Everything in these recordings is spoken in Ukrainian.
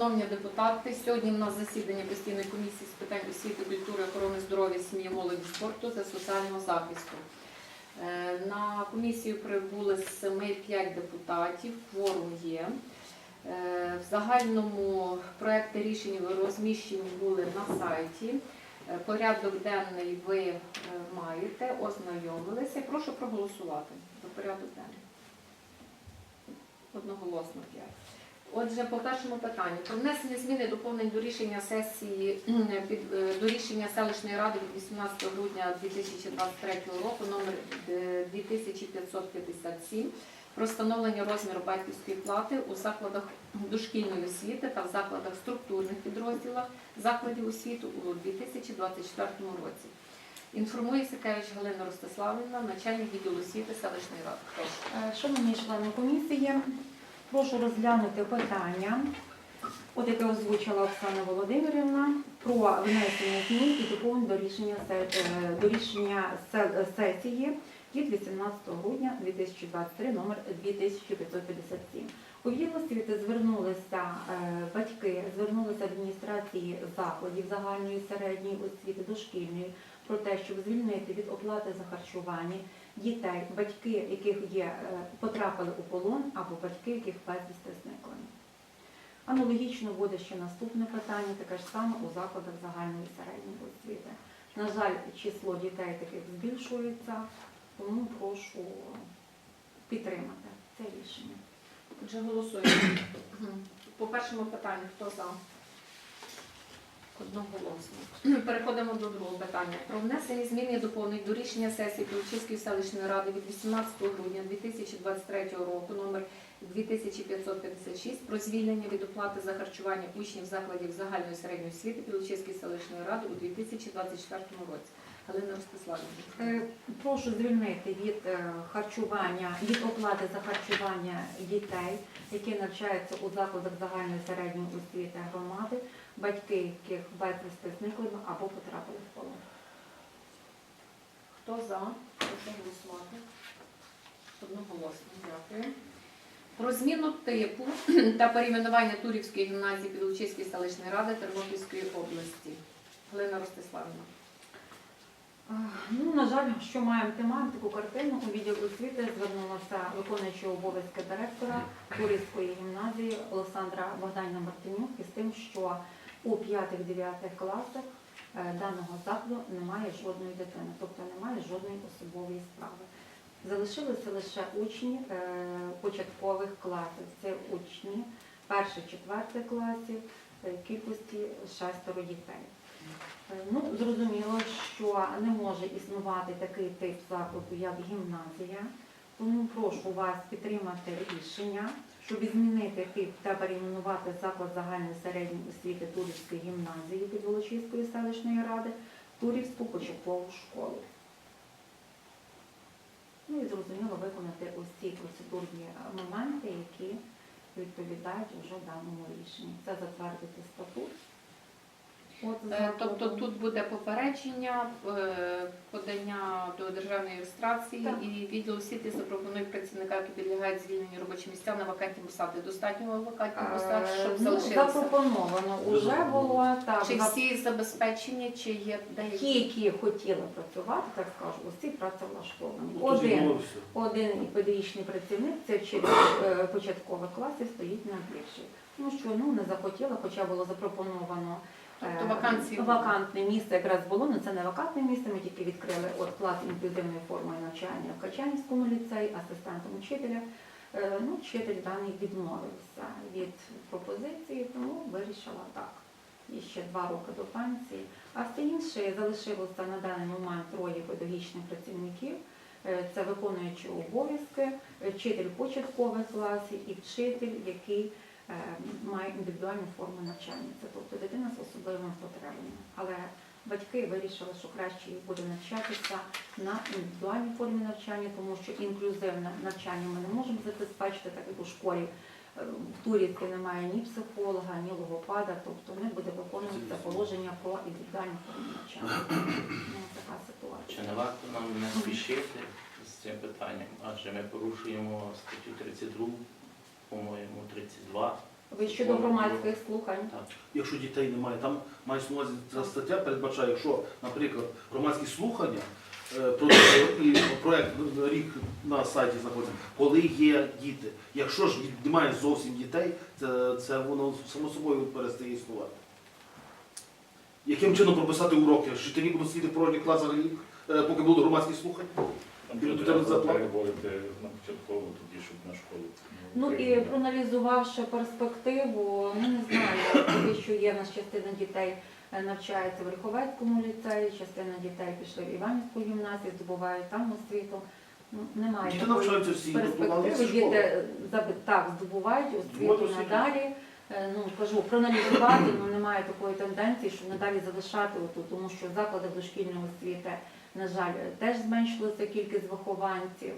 Шановні депутати, сьогодні в нас засідання постійної комісії з питань освіти, культури, охорони здоров'я, сім'ї, молоді, спорту та соціального захисту. Е, На комісію прибули 7-5 депутатів, кворум є. Е, В загальному проекти рішень розміщені були на сайті. Е, Порядок денний ви маєте, ознайомилися. Прошу проголосувати за порядок денний. Одноголосно 5. Отже, по першому питанню про внесення зміни доповнень до рішення сесії е, до рішення селищної ради від 18 грудня 2023 року номер е, 2557 про встановлення розміру батьківської плати у закладах дошкільної освіти та в закладах структурних підрозділах закладів освіти у 2024 році. Інформує Сикевич Галина Ростиславівна, начальник відділу освіти селищної ради. Е, Шановні члени комісії, прошу розглянути питання, от яке озвучила Оксана Володимирівна, про внесення змін і доповнень до рішення, е, до рішення сесії від 18 грудня 2023, номер 2557. У відділ освіти звернулися е, батьки, звернулися адміністрації закладів загальної середньої освіти, дошкільної, про те, щоб звільнити від оплати за харчування дітей, батьки яких є, е, потрапили у полон, або батьки, яких безвісти зникли. Аналогічно буде ще наступне питання, таке ж саме у закладах загальної і середньої освіти. На жаль, число дітей таких збільшується, тому прошу підтримати це рішення. Отже, голосуємо. По першому питанню, хто за? Одноголосно. Переходимо до другого питання. Про внесення змін і доповнень до рішення сесії Пилипчинської селищної ради від 18 грудня 2023 року номер 2556 про звільнення від оплати за харчування учнів закладів загальної середньої освіти Пилипчинської селищної ради у 2024 році. Галина Ростиславівна. Е, Прошу звільнити від е, харчування, від оплати за харчування дітей, які навчаються у закладах загальної середньої освіти громади, батьки яких безвісти зникли або потрапили в полон. Хто за? Прошу голосувати. Одноголосно. Дякую. Про зміну типу та перейменування Турівської гімназії Підлучиської селищної ради Тернопільської області. Галина Ростиславівна. Ну, на жаль, що маємо тематику таку картину. У відділ освіти звернулася виконуюча обов'язки директора Турівської гімназії Олександра Богданівна Мартинюк із тим, що у 5-9 класах е, даного закладу немає жодної дитини, тобто немає жодної особової справи. Залишилися лише учні е, початкових класів. Це учні перших-четвертих класів е, кількості шестеро дітей. Ну, зрозуміло, що не може існувати такий тип закладу, як гімназія. Тому прошу вас підтримати рішення, щоб змінити тип та перейменувати заклад загальної середньої освіти Турівської гімназії під Волочиської селищної ради Турівську початкову школу. Ну і зрозуміло виконати ось ці процедурні моменти, які відповідають вже даному рішенню. Це затвердити статут. Е. Тобто тут буде попередження, е, подання до державної реєстрації Так. і відділ освіти запропонує працівника, які підлягають звільненню робочі місця на вакантні посади. Достатньо вакантні посади, Е, щоб ну, залишилися. Запропоновано вже було так. Чи всі забезпечені, чи є деякі? Ті, які хотіли працювати, так скажу, усі працевлаштовані. Ну, Один, один педагогічний працівник, це вчитель е, початкових класів, стоїть на більшій. Ну що ну не захотіла, хоча було запропоновано вакансії вакантне місце якраз було, але це не вакантне місце. Ми тільки відкрили от клас інклюзивної форми навчання в Качанівському ліцеї, асистентом вчителя. Е, Ну, вчитель даний відмовився від пропозиції, тому вирішила так. І ще два роки до пенсії. А все інше залишилося на даний момент троє педагогічних працівників. Е, Це виконуючі обов'язки, е, вчитель початкових класів і вчитель, який має індивідуальну форму навчання. Це тобто дитина з особливими потребами. Але батьки вирішили, що краще їй буде навчатися на індивідуальній формі навчання, тому що інклюзивне навчання ми не можемо забезпечити, так як у школі. е, В Турівці немає ні психолога, ні логопада, тобто не буде виконуватися положення про індивідуальну форму навчання. Ну, така ситуація. Чи не варто нам не спішити з цим питанням? Адже ми порушуємо статтю 32, по-моєму, 32 Ви щодо громадських слухань. Якщо дітей немає, там має увазі ця стаття передбачає, якщо, наприклад, громадські слухання е, і проект рік на сайті знаходиться, коли є діти. Якщо ж немає зовсім дітей, це, це воно само собою перестає існувати. Яким чином прописати уроки? Що ти будуть сидіти в порожніх класах е, поки будуть громадські слухання? Комп'ютер Треба треба заплатити. переводити на початкову тоді, щоб на школу. Ну і проаналізувавши перспективу, ну не знаю, поки що є в нас частина дітей е, навчається в Верховецькому ліцеї, частина дітей пішли в Іванівську гімназію, здобувають там освіту. Ну, немає Діти такої навчаються всі перспективи. Діти заби- так здобувають освіту освіту. надалі. Е, Ну кажу, проаналізувати, ну немає такої тенденції, щоб надалі залишати отут, тому що в закладах дошкільної освіти, на жаль, теж зменшилася кількість вихованців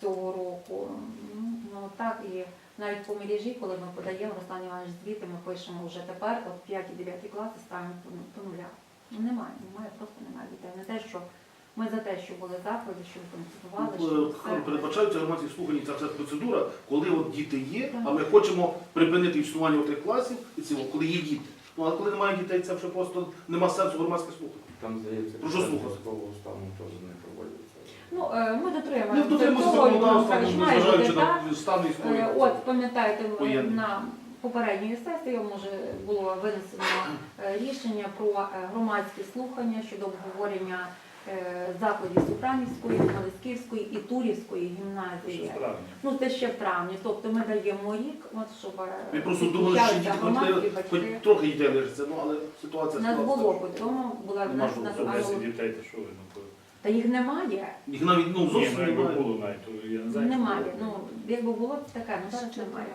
цього року. Ну, Ну так і навіть по мережі, коли ми подаємо Руслан Іванович звіти, ми пишемо вже тепер, от 5 і 9 класи ставимо по, ну, нулях. Ну немає, немає, просто немає дітей. Не те, що ми за те, що були заклади, щоб функціонували, Ну, все. Передбачаються громадські слухання, ця вся процедура, коли от діти є, а ми хочемо припинити існування тих класів, і цього, коли є діти. Ну, а коли немає дітей, це вже просто нема сенсу громадських слухань. Там, здається, Про що слухати? військового стану теж не проводиться. Ну, е, ми Не дотримуємося дотримуємося того, законодавства, має незважаючи так. на стан Е. От, пам'ятаєте, в- Воєнний. на попередньої сесії може було винесено е, рішення про е, громадські слухання щодо обговорення закладів Супранівської, Малисківської і Турівської гімназії. Ну, це ще в травні. Тобто ми даємо рік, от, щоб е, Ми просто думали, що діти громадські хоч, трохи дітей лишиться, ну але У ситуація нас було по тому, була ж За 10 дітей, то що ви? Ну, Та їх немає. Їх навіть ну, зовсім ну якби було навіть, то я не знаю. Немає. Ну, якби було б таке, ну зараз немає.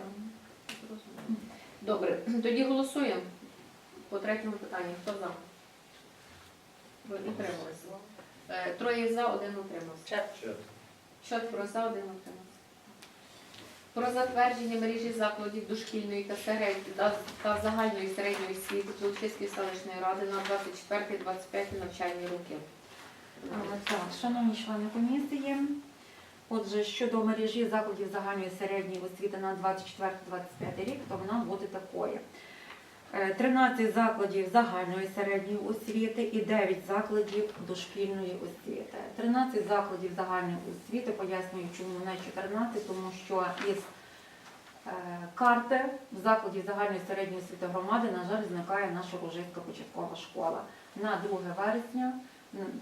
Добре, тоді голосуємо по третьому питанню. Хто за? Ви утрималися. Е, Троє за, один утримався. Четверо за, один утримався. Про затвердження мережі закладів дошкільної та середньої та, та загальної середньої освіти Колчиської селищної ради на 24-25 навчальні роки. Так, шановні члени комісії, отже, щодо мережі закладів загальної середньої освіти на 24-25 рік, то вона буде такою. Е, 13 закладів загальної середньої освіти і 9 закладів дошкільної освіти. 13 закладів загальної освіти, пояснюю, чому не 14, тому що із е, карти закладів загальної середньої освіти громади, на жаль, зникає наша Рожицька початкова школа. На 2 вересня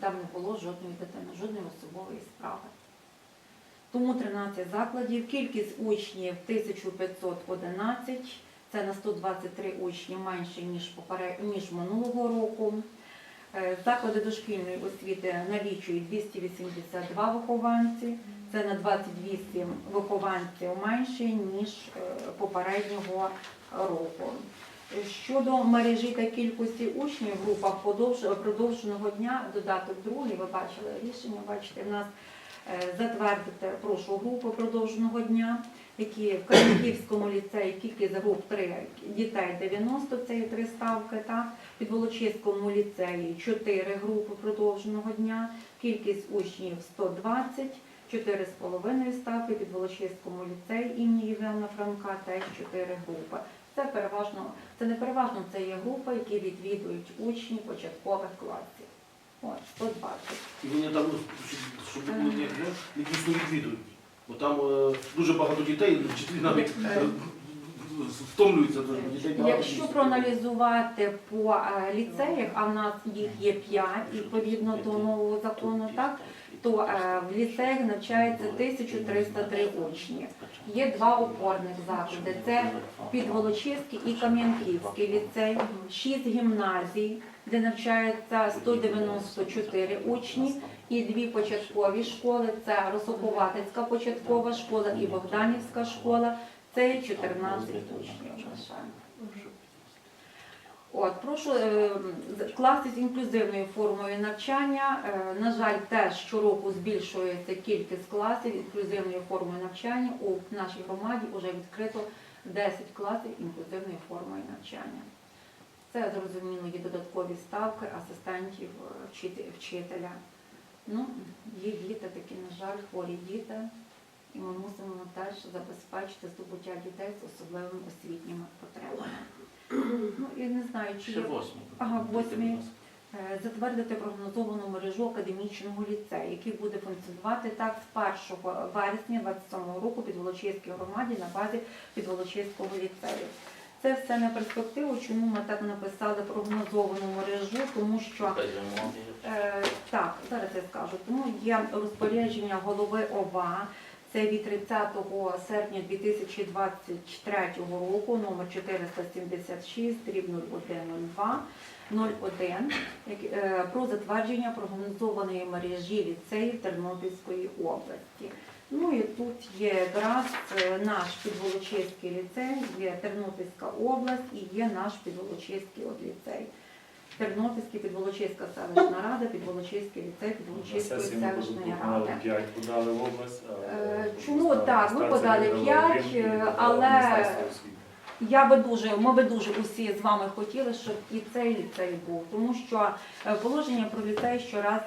там не було жодної дитини, жодної особової справи. Тому 13 закладів, кількість учнів 1511, це на 123 учні менше, ніж, ніж минулого року. Е, Заклади дошкільної освіти налічують 282 вихованці, це на 28 вихованців менше, ніж е, попереднього року. Щодо мережі та кількості учнів в групах продовженого дня, додаток другий, ви бачили рішення, бачите, в нас е, затвердити прошу групи продовженого дня, які в Кам'янківському ліцеї кількість груп 3 дітей 90, це є три ставки, так? Під Волочиському ліцеї 4 групи продовженого дня, кількість учнів 120, 4,5 ставки, під Волочиському ліцеї імені Євгена Франка теж 4 групи. Це переважно, це не переважно, це є група, які відвідують учні початкових класів. От, 120. І вони там, ну, щоб, ніяк, ну, не дійсно відвідують. Бо там е, дуже багато дітей, вчителі навіть е, втомлюються. дуже, Дітей багато Якщо дійсно. проаналізувати по е, ліцеях, а в нас їх є 5, відповідно до нового закону, так, то е, в ліцеях навчається 1303 учні. Є два опорних заклади. Це Підволочиський і Кам'янківський ліцей, 6 гімназій, де навчається 194 учні, і дві початкові школи це Росоповатицька початкова школа і Богданівська школа. Це 14 учнів. От, прошу е, класи з інклюзивною формою навчання. Е, На жаль, теж щороку збільшується кількість класів з інклюзивною формою навчання. У нашій громаді вже відкрито 10 класів інклюзивною формою навчання. Це зрозуміло є додаткові ставки асистентів вчителя. Ну, є діти такі, на жаль, хворі діти. і ми мусимо теж забезпечити здобуття дітей з особливими освітніми потребами. Ну, я не знаю, чи є. Ага, восьмий. Е, затвердити прогнозовану мережу академічного ліцею, який буде функціонувати так з 1 вересня 2027 року під Волочиській громаді на базі Підволочиського ліцею. Це все на перспективу. Чому ми так написали прогнозовану мережу? Тому що Е, так, зараз я скажу. Тому є розпорядження голови ОВА. Це від 30 серпня 2023 року, номер 476, дріб 0102, 01, е, про затвердження прогнозованої мережі ліцеїв Тернопільської області. Ну і тут є якраз е, наш Підволочиський ліцей, є Тернопільська область і є наш Підволочиський ліцей. Тернопільський, Підволочиська селищна рада, Підволочиський ліцей, Підволочиської селищної ради. 5 подали в область. Е, е, чому так? Ми подали п'ять, але- Я би дуже, ми би дуже усі з вами хотіли, щоб і цей ліцей був, тому що положення про ліцей щораз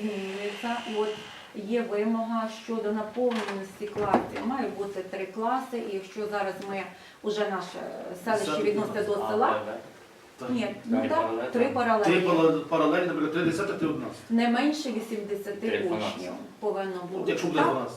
змінюється, і от є вимога щодо наповненості класів. Має бути три класи, і якщо зараз ми вже наше селище відноситься до села, ні, ну Три так, паралелі. три Три паралелі. пала- паралелі, наприклад, три десятих, 3 11. Не менше 80 учнів повинно бути. Якщо буде Так, 12.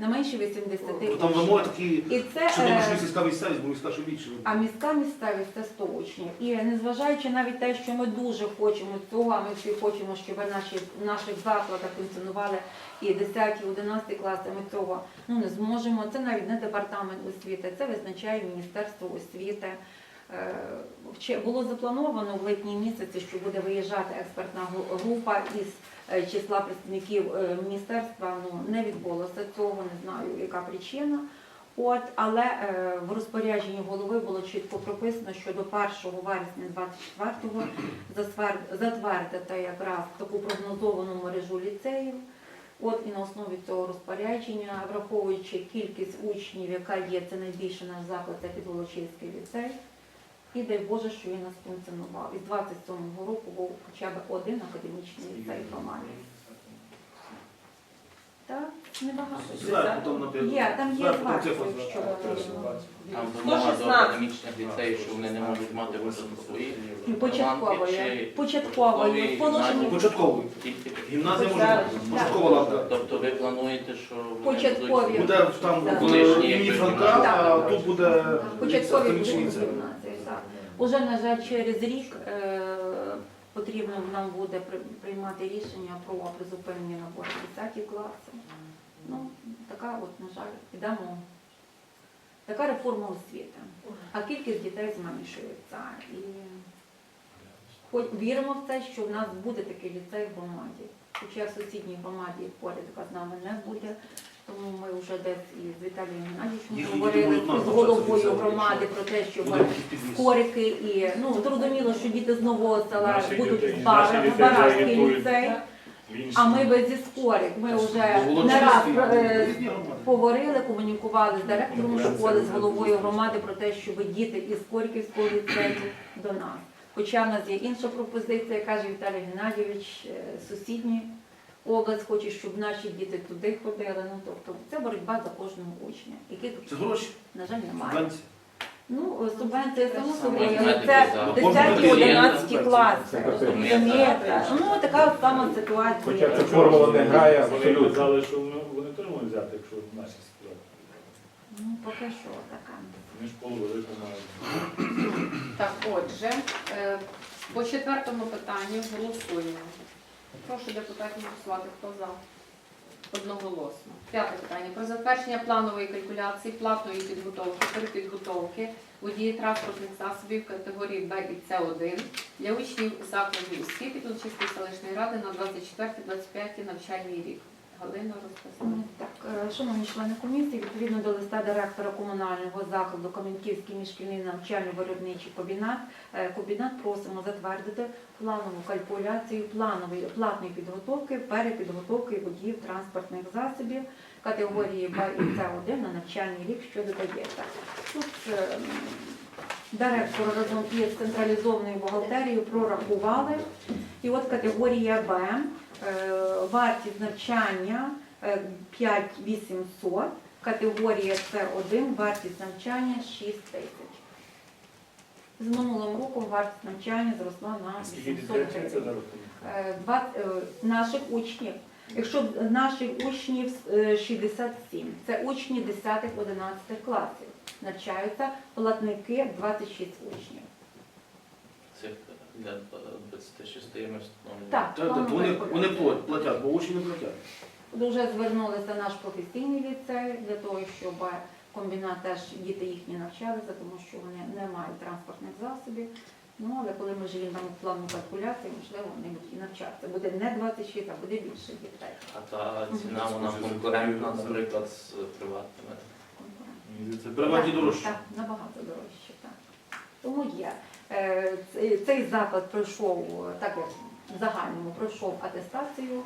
Не менше 80 То там вимоги такі, І це що е, тому що сільська місцевість, бо міська що більше. А міська місцевість це 100 учнів. І незважаючи навіть те, що ми дуже хочемо цього, а ми всі хочемо, щоб наші в наших закладах функціонували і 10, і 11 класи, ми цього ну не зможемо. Це навіть не департамент освіти, це визначає Міністерство освіти. Е, вче- Було заплановано в липні місяці, що буде виїжджати експертна гру- група із числа представників е, міністерства. Ну не відбулося цього, не знаю, яка причина. От, але е, в розпорядженні голови було чітко прописано, що до 1 вересня 24-го засвер- затвердити якраз таку прогнозовану мережу ліцеїв. От і на основі цього розпорядження, враховуючи кількість учнів, яка є, це найбільше наш заклад, це Підволочиський ліцей. І дай Боже, що він нас функціонував. Із 27-го року був хоча б один академічний ліцей в громаді. Так, небагато. Зверху там написано. Є, там є Зверху там цифра. Там вимога до академічних ліцеїв, що вони не можуть мати початкової. Ну, початкової, початкової, в положенні Початковий. Тільки Гімназія може бути. Початкова лавка. Тобто ви плануєте, що вони Початкові. будуть- Буде там в імені Франка, а тут буде початкові академічний ліцей. гімназії. Уже, на жаль, через рік е, потрібно нам буде при- приймати рішення про призупинення набору в 10 класи. Ну, така от, на жаль, ідемо. Така реформа освіти. А кількість дітей зменшується. І хоч віримо в це, що в нас буде такий ліцей в громаді. Хоча в сусідній громаді поряд з нами не буде. Тому ми вже десь із Віталієм Геннадійовичем говорили будуть з головою громади про те, що Буде скорики і ну зрозуміло, що діти з нового села Наші будуть в наші агітують. ліцей. А ми без зі скорик. Ми вже не раз е, різні комунікували з директором школи, з головою громади про те, щоб діти із Корківського ліцею до нас. Хоча в нас є інша пропозиція, каже Віталій Геннадійович, е, сусідні область хоче, щоб наші діти туди ходили. Ну тобто це боротьба за кожного учня, яких, Це гроші, на жаль, немає. Ну, субвенція само собою, але це за- 10-11 класи. Розумієте? Ну, така от сама ситуація. Хоча ця формула не грає Вони абсолютно. казали, що вони, вони теж можуть взяти, якщо наші сказати. Ну, поки що така. Вони школу велику мають. Так, отже, е, по четвертому питанню голосуємо. Прошу депутатів голосувати. Хто за? Одноголосно. П'яте питання. Про затвердження планової калькуляції платної підготовки, перепідготовки водії транспортних засобів категорії Б і С1 для учнів закладів освіти Підлучівської селищної ради на 24-25 навчальний рік. Галина розписала. Ну, Так, е, шановні члени комісії, відповідно до листа директора комунального закладу Кам'янківський міжшкільний навчально-виробничий комбінат, е, комбінат просимо затвердити планову калькуляцію планової платної підготовки, перепідготовки водіїв транспортних засобів категорії Б і С1 на навчальний рік, що додається. Тут е, директор разом із централізованою бухгалтерією прорахували. І от категорія Б, вартість навчання е, 5800, категорія С1, вартість навчання 6 тисяч. З минулим роком вартість навчання зросла на 800 дітей вчиться гривень. Е, е, наших учнів. Якщо наших учнів е, 67, це учні 10-11 класів. Навчаються платники 26 учнів. Для 26 ми встановлюємо. Так, Та- та Вони, вони платять, платять, бо учні не платять. Дуже звернулися наш професійний ліцей для того, щоб комбінат теж діти їхні навчалися, тому що вони не мають транспортних засобів. Ну, але коли ми живемо там в плану калькуляції, можливо, вони будуть і навчатися. Буде не 26, а буде більше дітей. А та ціна вона конкурентна, наприклад, з приватними. Мені Приватні Так, дорожчі. Так, набагато дорожче, так. Тому є. Е, Цей заклад пройшов, е, так як в загальному пройшов атестацію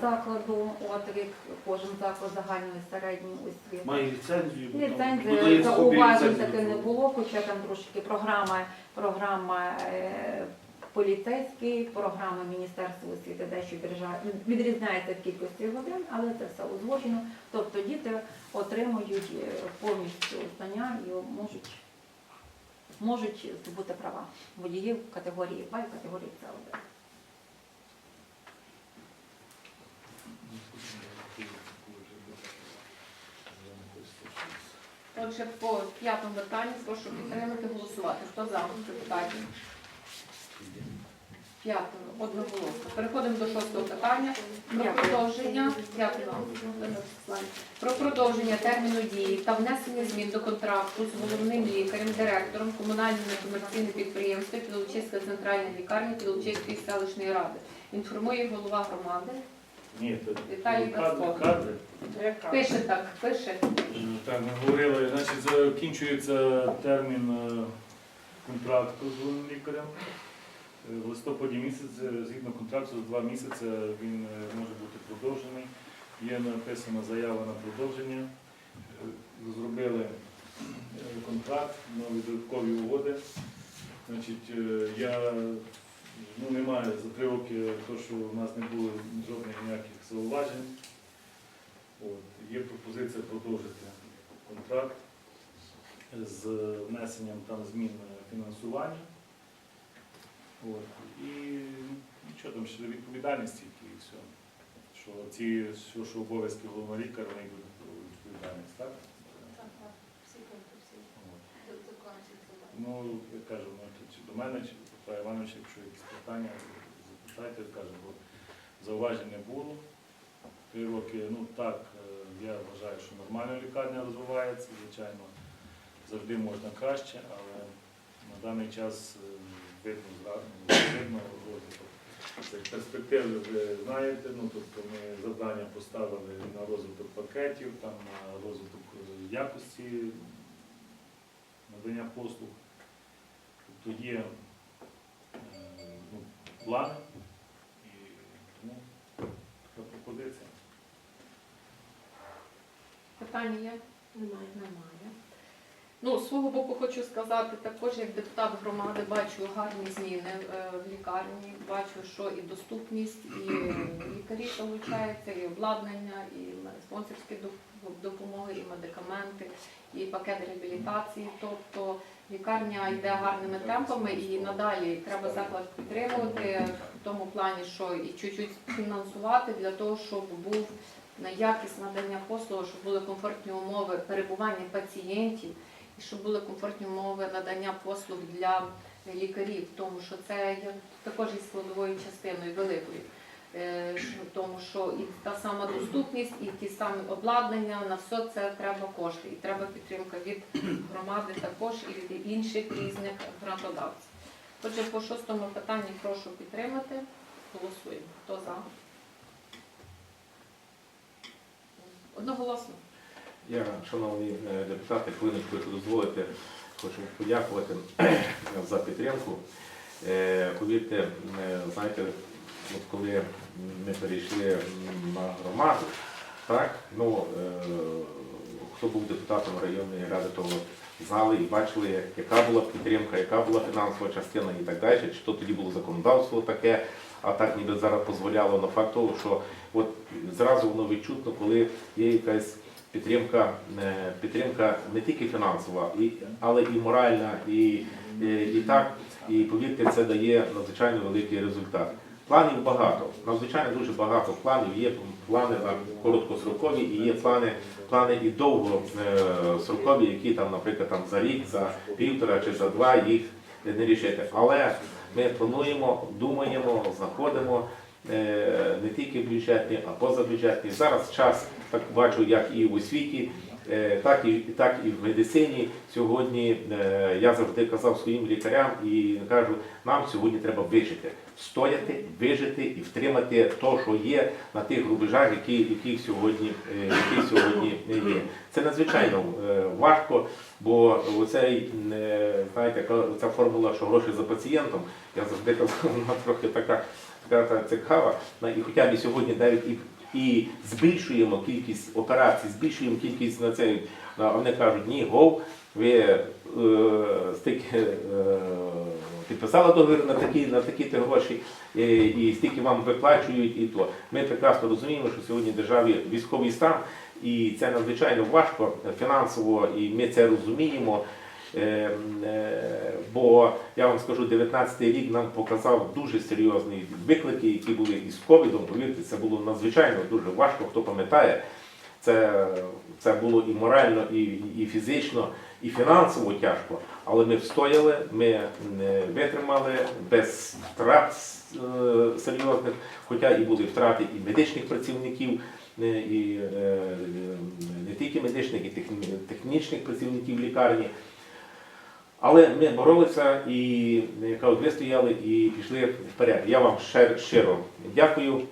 закладу, от рік кожен заклад загальної середньої освіти. Має ліцензію. Ліцензії зауважень таки не було, хоча там трошки програма, програма е, поліцейський, програма Міністерства освіти дещо відрізня- відрізняється в кількості годин, але це все узгоджено. Тобто діти отримують повністю знання і можуть, можуть здобути права водіїв категорії Б і категорії С1. Отже, по п'ятому питанню прошу підтримати голосувати. Хто за це П'ятого, одноголосно. Переходимо до шостого питання. Про продовження. Дякую вам, Про продовження терміну дії та внесення змін до контракту з головним лікарем, директором комунального некомерційного підприємства Підолочиська центральна лікарня Підолочиської селищної ради. Інформує голова громади. Ні, Віталій кадри, кадри. Пише так, пише. Так, ми говорили, значить, закінчується термін е, контракту з головним лікарем. Е, В листопаді місяці, згідно контракту, за два місяці він е, може бути продовжений. Є написана заява на продовження. Е, Зробили е, контракт, нові додаткові угоди. Значить, е, я ну, три роки, то, що у нас не було жодних ніяких зауважень. От, є пропозиція продовжити контракт з внесенням там змін фінансування. От, і нічого там ще відповідальність тільки і все. Що ці що, що обов'язки головного лікаря, вони про відповідальність, так? От. Ну, я кажу, ну, чи- до мене, чи до Петра Івановича, якщо якісь питання, запитайте, кажу, бо зауважень не було. Три роки, ну так, е, я вважаю, що нормально лікарня розвивається, звичайно, завжди можна краще, але на даний час е, видно видно розвиток. Перспективи ви знаєте, ну тобто ми завдання поставили на розвиток пакетів, там на розвиток е, якості надання послуг. Тобто є е, ну, плани і тому така пропозиція. Питання є? Немає. Немає. Ну, з свого боку хочу сказати, також як депутат громади бачу гарні зміни е, в лікарні, бачу, що і доступність, і лікарі залучаються, і обладнання, і спонсорські доп- допомоги, і медикаменти, і пакет реабілітації. Тобто лікарня йде гарними темпами і надалі треба заклад підтримувати в тому плані, що і чуть-чуть фінансувати для того, щоб був на якість надання послуг, щоб були комфортні умови перебування пацієнтів і щоб були комфортні умови надання послуг для лікарів, тому що це є також і складовою частиною великою. Е, Тому що і та сама доступність, і ті самі обладнання, на все це треба кошти. І треба підтримка від громади також і від інших різних грантодавців. Отже, по шостому питанні прошу підтримати. Голосуємо. Хто за? Одноголосно. Я, шановні е, депутати, хвилиночку, якщо дозволите, хочу подякувати за підтримку. Е, Повірте, е, знаєте, от коли ми перейшли на громаду, так, ну, хто був депутатом районної ради, то зали і бачили, яка була підтримка, яка була фінансова частина і так далі, чи то тоді було законодавство таке, а так ніби зараз дозволяло на факт того, що от зразу воно відчутно, коли є якась підтримка, е, підтримка не тільки фінансова, але і моральна, і, і, і так, і повірте, це дає надзвичайно великий результат. Планів багато, надзвичайно дуже багато планів. Є плани на короткострокові і є плани, плани і довгострокові, які там, наприклад, там за рік, за півтора чи за два їх не рішити. Але ми плануємо, думаємо, знаходимо е, не тільки бюджетні, а позабюджетні. Зараз час так бачу, як і в освіті, е, так і так і в медицині. Сьогодні е, я завжди казав своїм лікарям і кажу, нам сьогодні треба вижити, стояти, вижити і втримати те, що є на тих рубежах, які, які, сьогодні, е, які сьогодні є. Це надзвичайно е, важко, бо оцей, е, знаєте, ця формула, що гроші за пацієнтом, я завжди казав, вона трохи така, така цікава. І хоча б сьогодні навіть і, і збільшуємо кількість операцій, збільшуємо кількість на цей, а вони кажуть, ні, гов, ви е, стільки е, підписали договір на такі, на такі гроші, е, і стільки вам виплачують, і то. Ми прекрасно розуміємо, що сьогодні в державі військовий стан, і це надзвичайно важко фінансово, і ми це розуміємо. Е, е, Бо я вам скажу, 19-й рік нам показав дуже серйозні виклики, які були із ковідом. Повірте, це було надзвичайно дуже важко. Хто пам'ятає, це, це було і морально, і, і фізично, і фінансово тяжко. Але ми встояли, ми не витримали без втрат е, серйозних, хоча і були втрати і медичних працівників, е, і е, не тільки медичних, і технічних працівників лікарні. Але ми боролися і яка от ви стояли і пішли вперед. Я вам щиро дякую е,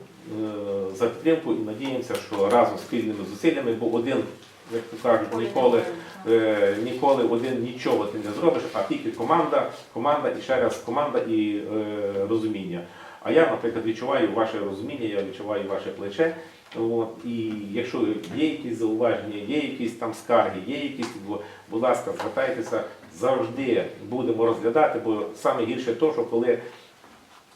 за підтримку і надіємося, що разом з спільними зусиллями, бо один, як то кажуть, ніколи, е, ніколи один нічого ти не зробиш, а тільки команда, команда і ще раз команда і е, розуміння. А я, наприклад, відчуваю ваше розуміння, я відчуваю ваше плече. От, і якщо є якісь зауваження, є якісь там скарги, є якісь, будь ласка, звертайтеся, завжди будемо розглядати, бо саме гірше то, що коли,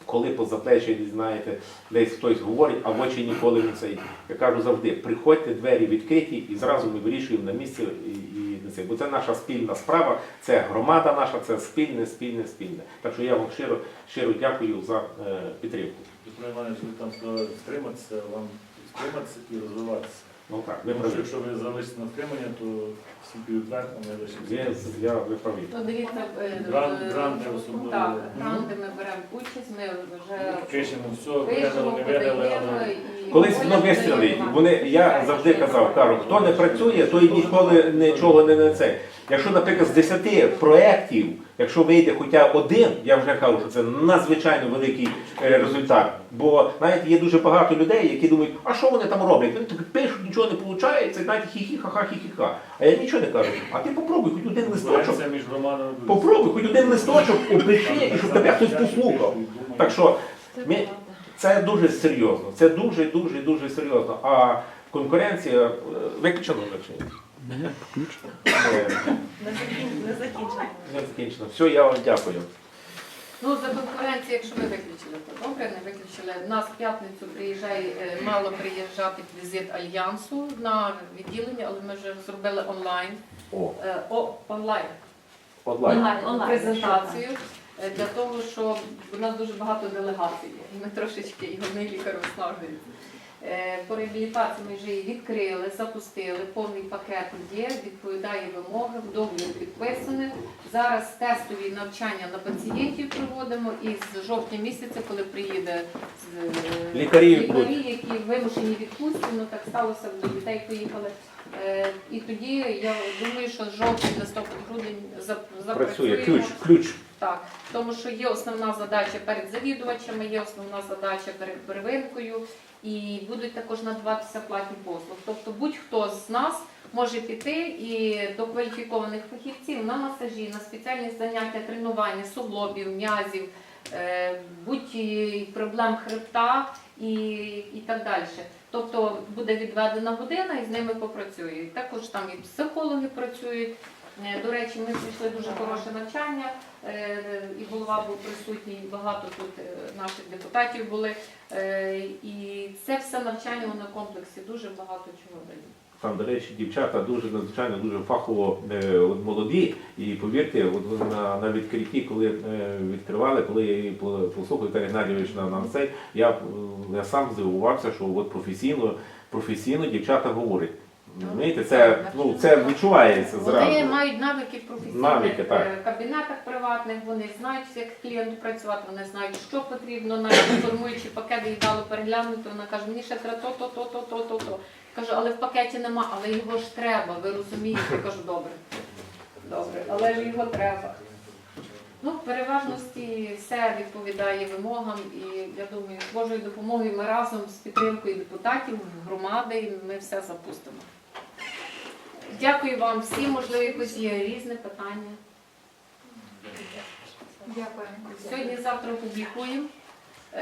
коли по заплечі, знаєте, десь хтось говорить, а в очі ніколи не цей. Я кажу завжди, приходьте, двері відкриті і зразу ми вирішуємо на місці і, і це. Бо це наша спільна справа, це громада наша, це спільне, спільне, спільне. Так що я вам щиро, щиро дякую за е, підтримку. Петро Іванович, ви там стриматися, вам стриматися і розвиватися. Ну так, ви Тому що праві. якщо ви залишите на отримання, то всі підуть вверх, а ми лишимося. Ви, я, ви праві. Ну, дивіться, е, Грант- е, гранти особливо. Так, гранти ми беремо участь, ми вже Пишемо все, пишемо, не виграли, подаємо. але і Колись воно Оля вистрілить. Вони, я завжди казав, Каро, хто не працює, той ніколи нічого не на це. Якщо, наприклад, з 10 проєктів, якщо вийде хоча один, я вже кажу, що це надзвичайно великий е, результат. Бо навіть є дуже багато людей, які думають, а що вони там роблять? Вони так пишуть, нічого не виходить, знаєте, хі-хі-ха-ха, хі-хі-ха. А я нічого не кажу. А ти попробуй хоч один листочок. Попробуй хоч один листочок опиши, і щоб тебе хтось послухав. Так що ми, це дуже серйозно. Це дуже, дуже, дуже серйозно. А конкуренція е, виключено? Е, Не закінчено. Не закінчено. Все, я вам дякую. Ну, за конкуренцію, якщо ви виключили, то добре, не виключили. У нас в п'ятницю приїжджає, е, мало приїжджати візит Альянсу на відділення, але ми вже зробили онлайн. О, Е, О, онлайн. онлайн. Онлайн, онлайн. презентацію е, для того, щоб у нас дуже багато делегацій є. І ми трошечки і головний лікар виснажується. Е, По реабілітації ми вже її відкрили, запустили, повний пакет є, відповідає вимогам, договір підписаний. Зараз тестові навчання на пацієнтів проводимо і з жовтня місяця, коли приїде з- е, Лікарі лікарі, які вимушені відпустки, ну так сталося, до дітей поїхали. Е, І тоді я думаю, що жовтень, листопад, грудень зап- Працює запрацюємо. ключ, ключ. Так, тому що є основна задача перед завідувачами, є основна задача перед первинкою, і будуть також надаватися платні послуг. Тобто будь-хто з нас може піти і до кваліфікованих фахівців на масажі, на спеціальні заняття, тренування суглобів, м'язів, е, будь-і проблем хребта і, і так далі. Тобто буде відведена година і з ними попрацюють. Також там і психологи працюють. Е, До речі, ми прийшли дуже хороше навчання, е, і голова був присутній, і багато тут е, наших депутатів були. І це все навчання воно на комплексі дуже багато чого дає. Там, до речі, дівчата дуже надзвичайно дуже фахово е, от молоді. І повірте, от на, на відкритті, коли е, відкривали, коли я послухав Віталій Геннадійович на, на цей, я, е, я сам здивувався, що от професійно, професійно дівчата говорять. Розумієте, це, ну, це відчувається Вони мають навики в професійних Навики, так. кабінетах приватних, вони знають, як клієнту працювати, вони знають, що потрібно, навіть формуючи пакет їй дало переглянути, вона каже, мені ще треба то, то, то, то, то, то, то. Кажу, але в пакеті нема, але його ж треба, ви розумієте? Я кажу, добре. Добре, але ж його треба. Ну, в переважності все відповідає вимогам, і я думаю, з Божою допомогою ми разом з підтримкою депутатів, громади, і ми все запустимо. Дякую вам всім. Можливо, якось є різне питання. Дякую. Сьогодні-завтра опублікуємо.